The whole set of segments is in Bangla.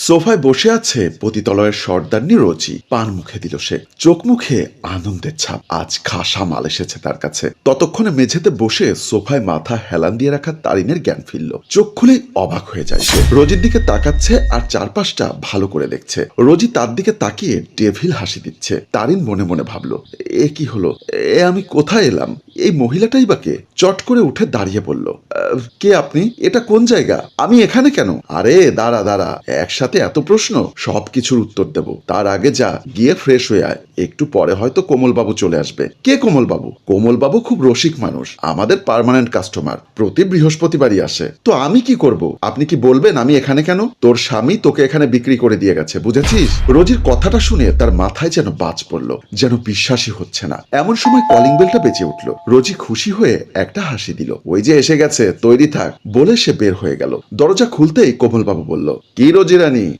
সোফায় বসে আছে পতিতলয়ের সর্দারনি রোজি পান মুখে দিল সে। চোখ মুখে আনন্দের ছাপ। আজ খাসা মাল এসেছে তার কাছে। ততক্ষণে মেঝেতে বসে সোফায় মাথা হেলান দিয়ে রাখা তারিনের জ্ঞান ফিরল। চোখ খুলেই অবাক হয়ে যায় সে। রোজির দিকে তাকাচ্ছে আর চারপাশটা ভালো করে দেখছে। রোজি তার দিকে তাকিয়ে ডেভিল হাসি দিচ্ছে। তারিন মনে মনে ভাবলো এ কি হলো? এ আমি কোথায় এলাম? এই মহিলাটাই বা কে? চট করে উঠে দাঁড়িয়ে বলল "আহ, কে আপনি? এটা কোন জায়গা? আমি এখানে কেন? আরে দাঁড়া দাঁড়া। একসাথে এত প্রশ্ন? সব কিছুর উত্তর দেব। তার আগে যা, গিয়ে ফ্রেশ হয়ে আয়। একটু পরে হয়তো কোমলবাবু চলে আসবে। কে কোমলবাবু? কোমলবাবু খুব রসিক মানুষ, আমাদের পার্মানেন্ট কাস্টমার প্রতি বৃহস্পতিবারই আসে। তো আমি কি করব? আপনি কি বলবেন আমি এখানে কেন? তোর স্বামী তোকে এখানে বিক্রি করে দিয়ে গেছে, বুঝেছিস? রোজির কথাটা শুনে তার মাথায় যেন বাজ পড়ল, যেন বিশ্বাসই হচ্ছে না। এমন সময় কলিং বেলটা বেঁচে উঠল। রোজি খুশি হয়ে একটা হাসি দিল। ওই যে এসে গেছে, তৈরি থাক, বলে সে বের হয়ে গেল। দরজা খুলতেই কোমলবাবু বলল, কি রোজি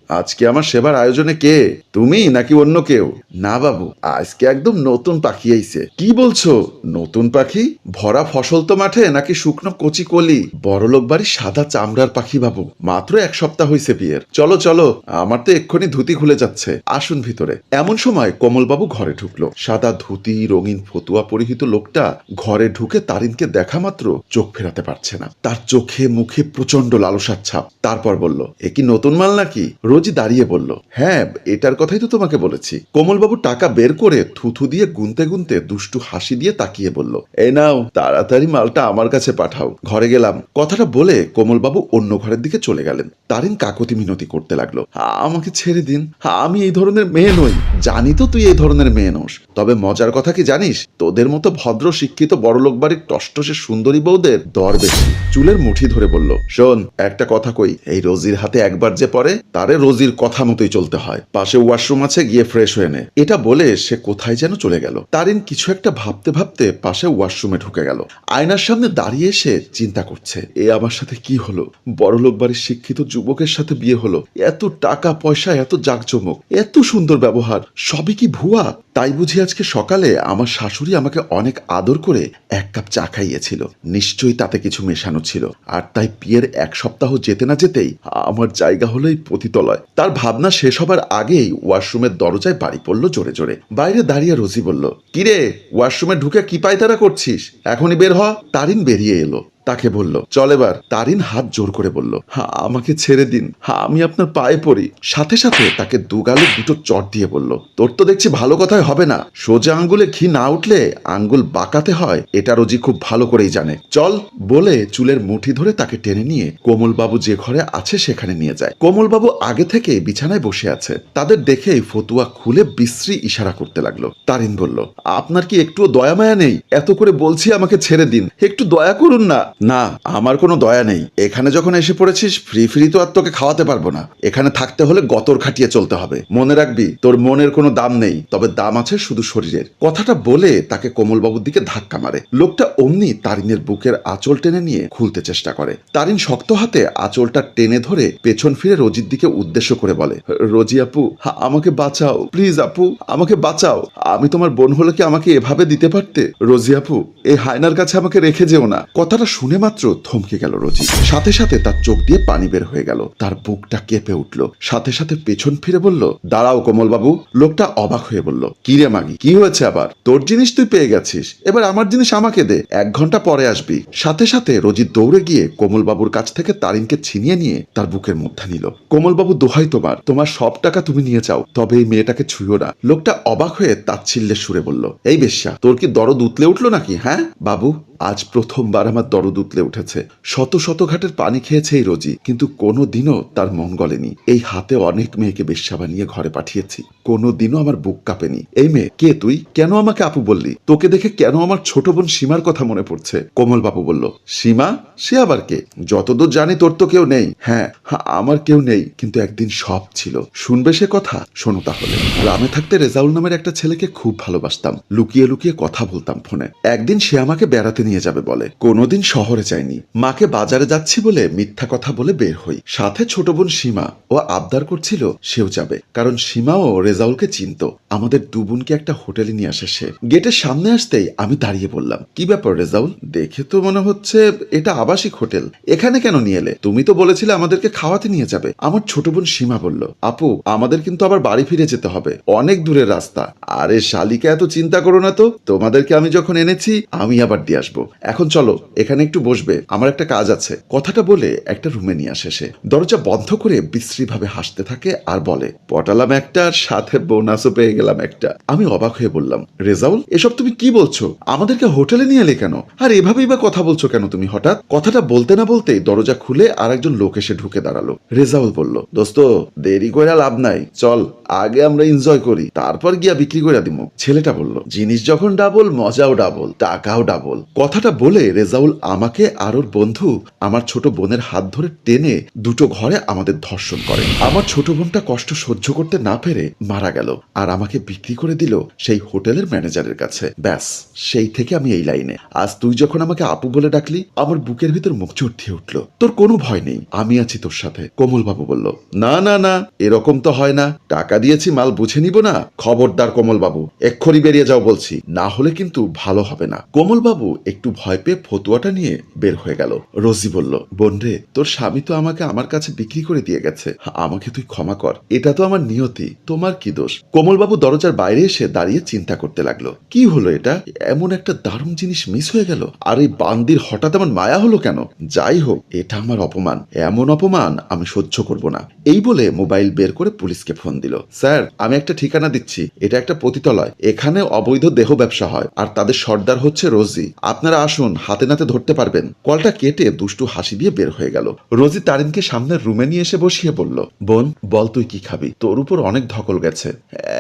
আজকে আমার সেবার আয়োজনে কে? তুমি নাকি অন্য কেউ? না বাবু, আজকে একদম নতুন পাখি আইছে। কি বলছো? নতুন পাখি? ভরা ফসল তো মাঠে, নাকি শুকনো কচি কলি? বড়লোক বাড়ির সাদা চামড়ার পাখি বাবু, মাত্র এক সপ্তাহ হয়েছে বিয়ের। চলো চলো, আমার তো এক্ষুনি ধুতি খুলে যাচ্ছে। আসুন ভিতরে। এমন সময় কমলবাবু ঘরে ঢুকলো। সাদা ধুতি, রঙিন ফতুয়া পরিহিত লোকটা ঘরে ঢুকে তারিনকে দেখা মাত্র চোখ ফেরাতে পারছে না। তার চোখে, মুখে প্রচণ্ড লালসার ছাপ। তারপর বলল, এ কি নতুন মাল নাকি? রোজি দাঁড়িয়ে বলল হ্যাঁ এটার কথাই তো তোমাকে বলেছি। কোমলবাবু টাকা বের করে থুথু দিয়ে গুনতে গুনতে দুষ্টু হাসি দিয়ে তাকিয়ে বলল, এই নাও, তাড়াতাড়ি মালটা আমার কাছে পাঠাও, ঘরে গেলাম। কথাটা বলে কোমলবাবু অন্য ঘরের দিকে চলে গেলেন। তারিন কাকতি মিনতি করতে লাগল আমাকে ছেড়ে দিন আমি এই ধরনের মেয়ে নই, জানি তো তুই এই ধরনের মেয়ে নোস, তবে মজার কথা কি জানিস, তোদের মতো ভদ্র শিক্ষিত বড়লোক বাড়ির টসটসে সুন্দরী বউদের দর বেশি। চুলের মুঠি ধরে বলল, শোন, একটা কথা কই, এই রোজির হাতে একবার যে পড়ে তারে রোজির কথা মতোই চলতে হয়। পাশে ওয়াশরুম আছে, গিয়ে ফ্রেশ হয়ে নে। এটা বলে সে কোথায় যেন চলে গেল। তারিন কিছু একটা ভাবতে ভাবতে পাশে ওয়াশরুমে ঢুকে গেল। আয়নার সামনে দাঁড়িয়ে এসে চিন্তা করছে, এ আমার সাথে কি হলো? বড়লোক বাড়ির শিক্ষিত যুবকের সাথে বিয়ে হলো। এত টাকা পয়সা, এত জাঁকজমক, এত সুন্দর ব্যবহার, সবই কি ভুয়া? তাই বুঝি আজকে সকালে আমার শাশুড়ি আমাকে অনেক আদর করে এক কাপ চা খাইয়েছিল। নিশ্চয়ই তাতে কিছু মেশানো ছিল। আর তাই বিয়ের এক সপ্তাহ যেতে না যেতেই আমার জায়গা হলো এই পতিতলয়। তার ভাবনা শেষ হবার আগেই ওয়াশরুমের দরজায় বাড়ি পড়ল জোরে জোরে। বাইরে দাঁড়িয়ে রোজি বলল, কিরে, ওয়াশরুমে ঢুকে কি পায়তারা করছিস? এখনই বের হ। তারিন বেরিয়ে এলো। তাকে বলল, চল এবার। তারিন হাত জোর করে বলল, হা, আমাকে ছেড়ে দিন। হা, আমি আপনার পায়ে পড়ি। সাথে সাথে তাকে দুগালে দুটো চট দিয়ে বলল, তোর তো দেখছি ভালো কথাই হবে না। সোজা আঙ্গুলে ঘি না উঠলে আঙ্গুল বাঁকাতে হয়, এটা রোজি খুব ভালো করেই জানে। চল। বলে চুলের মুঠি ধরে তাকে টেনে নিয়ে কোমলবাবু যে ঘরে আছে সেখানে নিয়ে যায়। কোমলবাবু আগে থেকে বিছানায় বসে আছে। তাদের দেখেই ফতুয়া খুলে বিশ্রী ইশারা করতে লাগল। তারিন বলল, আপনার কি একটুও দয়া মায়া নেই? এত করে বলছি আমাকে ছেড়ে দিন। একটু দয়া করুন না। না, আমার কোনো দয়া নেই। এখানে যখন এসে পড়েছিস ফ্রি ফ্রি তো আর তোকে খাওয়াতে পারব না। এখানে থাকতে হলে গতর খাটিয়ে চলতে হবে। মনে রাখবি, তোর মনের কোনো দাম নেই, তবে দাম আছে শুধু শরীরের। কথাটা বলে তাকে কোমলবাবুর দিকে ধাক্কা মারে। লোকটা অমনি তারিনের বুকের আঁচল টেনে নিয়ে খুলতে চেষ্টা করে। তারিন শক্ত হাতে আঁচলটা টেনে ধরে পেছন ফিরে রোজির দিকে উদ্দেশ্য করে বলে, রোজি আপু আমাকে বাঁচাও। প্লিজ আপু, আমাকে বাঁচাও। আমি তোমার বোন হলে কি আমাকে এভাবে দিতে পারতে? রোজি আপু এই হায়নার কাছে আমাকে রেখে যেও না। কথাটা শুনে মাত্র থমকে গেল রোজি সাথে সাথে তার চোখ দিয়ে পানি বের হয়ে গেল। তার বুকটা কেঁপে উঠল। সাথে সাথে পেছন ফিরে বলল, দাঁড়াও কোমল বাবু লোকটা অবাক হয়ে বলল কি রে মাগি, কি হয়েছে আবার? তোর জিনিস তুই পেয়ে গেছিস। এবার আমার জিনিস আমাকে দে। এক ঘণ্টা পরে আসবি। সাথে সাথে রোজি দৌড়ে গিয়ে কোমল বাবুর কাছ থেকে তারিনকে ছিনিয়ে নিয়ে তার বুকের মধ্যে নিল। কোমল বাবু দোহাই তোমার তোমার সব টাকা তুমি নিয়ে যাও। তবে এই মেয়েটাকে ছুঁয়ো না। লোকটা অবাক হয়ে তাচ্ছিল্যের সুরে বলল, এই বেশ্যা, তোর কি দরদ উতলে উঠল নাকি হ্যাঁ? বাবু, আজ প্রথমবার আমার দরদ উতলে উঠেছে। শত শত ঘাটের পানি খেয়েছে এই রোজি কিন্তু কোনো দিনও তার মন গলেনি। এই হাতে অনেক মেয়েকে বেশ্যা বানিয়ে ঘরে পাঠিয়েছি। কোনো দিনও আমার বুক কাঁপেনি। এই মেয়ে কে তুই? কেন আমাকে আপু বললি? তোকে দেখে কেন আমার ছোট বোন সীমার কথা মনে পড়ছে? কোমল বাবু বলল সীমা? সে আবার কে? যতদূর জানি তোর তো কেউ নেই। হ্যাঁ হ্যাঁ, আমার কেউ নেই কিন্তু একদিন সব ছিল। শুনবে সে কথা? শোনো তাহলে। গ্রামে থাকতে রেজাউল নামের একটা ছেলেকে খুব ভালোবাসতাম। লুকিয়ে লুকিয়ে কথা বলতাম ফোনে। একদিন সে আমাকে বেড়াতে নিয়ে যাবে বলে। কোনোদিন শহর শহরে যাইনি। মাকে বাজারে যাচ্ছি বলে মিথ্যা কথা বলে বের হই। সাথে ছোট বোন সীমা। ও আবদার করছিল সেও যাবে। কারণ সীমাও রেজাউলকে চিনত। আমাদের দু বোনকে একটা হোটেলে নিয়ে আসে সে। গেটের সামনে আসতেই আমি দাঁড়িয়ে বললাম, কি ব্যাপার রেজাউল? দেখে তো মনে হচ্ছে এটা আবাসিক হোটেল। এখানে কেন নিয়ে এলে? তুমি তো বলেছিলে আমাদেরকে খাওয়াতে নিয়ে যাবে। আমার ছোট বোন সীমা বলল, আপু, আমাদের কিন্তু আবার বাড়ি ফিরে যেতে হবে। অনেক দূরের রাস্তা। আরে শালিকা, এত চিন্তা করো না তো। তোমাদেরকে আমি যখন এনেছি, আমি আবার দিয়ে আসব। এখন চলো, এখানে একটু বসবে, আমার একটা কাজ আছে। কথাটা বলে একটা রুমে নিয়ে আসে সে। দরজা বন্ধ করে বিশ্রীভাবে হাসতে থাকে আর বলে, পটালাম একটা আর সাথে বোনাসও পেয়ে গেলাম একটা। আমি অবাক হয়ে বললাম, রেজাউল, এসব তুমি কি বলছো? আমাদেরকে হোটেলে নিয়ে এলে কেন? আর এভাবেই বা কথা বলছো কেন তুমি হঠাৎ? কথাটা বলতে না বলতেই দরজা খুলে আর একজন লোক এসে ঢুকে দাঁড়াল। রেজাউল বলল, দোস্ত, দেরি করে লাভ নাই। চল, আগে আমরা এনজয় করি, তারপর গিয়া বিক্রি করে দিব ছেলেটা বলল, জিনিস যখন ডাবল মজাও ডাবল টাকাও ডাবল কথাটা বলে রেজাউল আমাকে আর ওর বন্ধু আমার ছোট বোনের হাত ধরে টেনে দুটো ঘরে আমাদের ধর্ষণ করে। আমার ছোট বোনটা কষ্ট সহ্য করতে না পেরে মারা গেল আর আমাকে বিক্রি করে দিল সেই হোটেলের ম্যানেজারের কাছে। ব্যাস, সেই থেকে আমি এই লাইনে। আজ তুই যখন আমাকে আপু বলে ডাকলি, আমার বুকের ভিতর মুখ চড়িয়ে উঠল। তোর কোনো ভয় নেই, আমি আছি তোর সাথে কোমল বাবু বলল। না না না, এরকম তো হয় না। টাকা দিয়েছি, মাল বুঝে নিব না। খবরদার কোমল বাবু এক্ষুনি বেরিয়ে যাও বলছি। না হলে কিন্তু ভালো হবে না। কোমল বাবু একটু ভয় পেয়ে ফতুয়াটা নিয়ে বের হয়ে গেল। রোজি বলল, বোন রে, তোর স্বামী তো আমাকে আমার কাছে বিক্রি করে দিয়ে গেছে। আমাকে তুই ক্ষমা কর। এটা তো আমার নিয়তি। তোমার কি দোষ? কোমল বাবু দরজার বাইরে এসে দাঁড়িয়ে চিন্তা করতে লাগল। কি হলো এটা? এমন একটা দারুণ জিনিস মিস হয়ে গেল। আর এই বান্দির হঠাৎ আমার মায়া হলো কেন? যাই হোক, এটা আমার অপমান। এমন অপমান আমি সহ্য করব না। এই বলে মোবাইল বের করে পুলিশকে ফোন দিল। স্যার, আমি একটা ঠিকানা দিচ্ছি। এটা একটা পতিতলয়। এখানে অবৈধ দেহ ব্যবসা হয়। আর তাদের সর্দার হচ্ছে রোজি। আপনারা আসুন, হাতে নাতে ধরতে পারবেন। কলটা কেটে দুষ্টু হাসি দিয়ে বের হয়ে গেল। রোজি তারিনকে সামনের রুমে নিয়ে এসে বসিয়ে বলল, বোন, বল তুই কি খাবি? তোর উপর অনেক ধকল গেছে।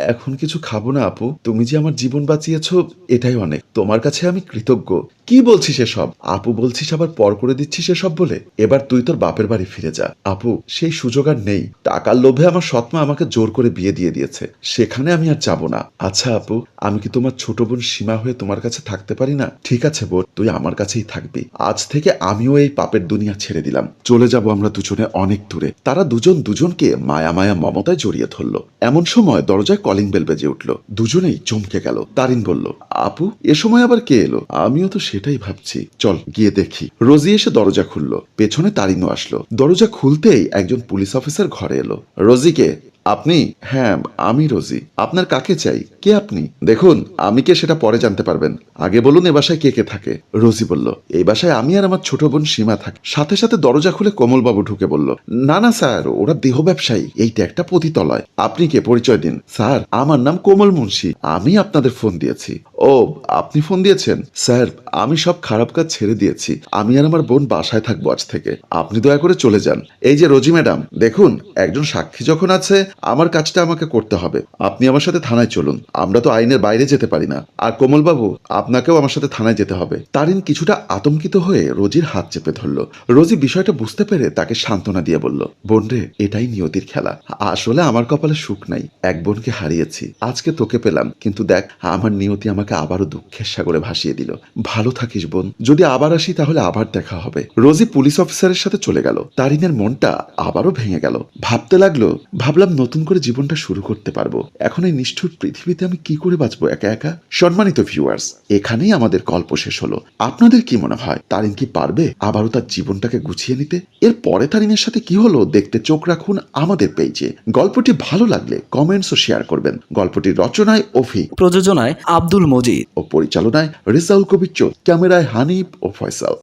এখন কিছু খাব না, আপু। তুমি যে আমার জীবন বাঁচিয়েছ, এটাই অনেক। তোমার কাছে আমি কৃতজ্ঞ। কি বলছিস এসব? আপু বলছিস আবার পর করে দিচ্ছিস এসব বলে? এবার তুই তোর বাপের বাড়ি ফিরে যা। আপু, সেই সুযোগ আর নেই। টাকার লোভে আমার সৎমা আমাকে জোর করে বিয়ে দিয়ে দিয়েছে। সেখানে আমি আর যাব না। আচ্ছা আপু, আমি কি তোমার ছোট বোন সীমা হয়ে তোমার কাছে থাকতে পারি না? ঠিক আছে, বোন, তুই আমার কাছেই থাকবি। আজ থেকে আমিও এই পাপের দুনিয়া ছেড়ে দিলাম। চলে যাব আমরা দুজনে অনেক দূরে। তারা দুজন দুজনকে মায়া মায়া মমতায় জড়িয়ে ধরলো। এমন সময় দরজায় কলিং বেল বেজে উঠল। দুজনেই চমকে গেল। তারিন বলল, আপু, এ সময় আবার কে এলো? আমিও তো সেটাই ভাবছি। চল, গিয়ে দেখি। রোজি এসে দরজা খুললো। পেছনে তারিনও আসলো। দরজা খুলতেই একজন পুলিশ অফিসার ঘরে এলো। রোজিকে, আপনি? হ্যাঁ আমি রোজি। আপনার কাকে চাই? কে আপনি? দেখুন, আমি কে সেটা পরে জানতে পারবেন। আগে বলুন এ বাসায় কে কে থাকে, রোজি বলল। এই বাসায় আমি আর আমার ছোট বোন সীমা থাকি। সাথে সাথে দরজা খুলে কমলবাবু ঢুকে বলল, না না, স্যার, ওরা দেহ ব্যবসায়ী। এইটা একটা পতিতলয়। আপনি কে? পরিচয় দিন। স্যার, আমার নাম কোমল মুন্সি। আমি আপনাদের ফোন দিয়েছি। ও, আপনি ফোন দিয়েছেন? স্যার, আমি সব খারাপ কাজ ছেড়ে দিয়েছি। আমি আর আমার বোন বাসায় থাকব আজ থেকে। আপনি দয়া করে চলে যান। এই যে রোজি ম্যাডাম, দেখুন, একজন সাক্ষী যখন আছে, আমার কাজটা আমাকে করতে হবে। আপনি আমার সাথে থানায় চলুন। আমরা তো আইনের বাইরে যেতে পারি না। আর কোমলবাবু, আপনাকেও আমার সাথে থানায় যেতে হবে। তারিন কিছুটা আতঙ্কিত হয়ে রোজির হাত চেপে ধরল। রোজি বিষয়টা বুঝতে পেরে তাকে সান্ত্বনা দিয়ে বলল, বোন রে, এটাই নিয়তির খেলা। আসলে আমার কপালে সুখ নাই। এক বোনকে হারিয়েছি। আজকে তোকে পেলাম। কিন্তু দেখ, আমার নিয়তি আমাকে আবারও দুঃখের সাগরে ভাসিয়ে দিল। ভালো থাকিস বোন। যদি আবার আসি তাহলে আবার দেখা হবে। রোজি পুলিশ অফিসারের সাথে চলে গেল। তারিনের মনটা আবারও ভেঙে গেল। ভাবতে লাগল, ভাবলাম নতুন করে জীবনটা শুরু করতে পারব। এখন এই নিষ্ঠুর পৃথিবীতে আমি কি করে বাঁচবো একা একা? সম্মানিত ভিউয়ার্স এখানেই আমাদের গল্প শেষ হলো। আপনাদের কি মনে হয় তারিন কি পারবে আবারও তার জীবনটাকে গুছিয়ে নিতে? এর পরে তারিনের সাথে কি হলো দেখতে চোখ রাখুন আমাদের পেজে গল্পটি ভালো লাগলে কমেন্টস ও শেয়ার করবেন। গল্পটির রচনায় অফি প্রযোজনায় আব্দুল মজিদ। ও পরিচালনায় রেজাউল কবির ক্যামেরায় হানিফ ও ফয়সাল।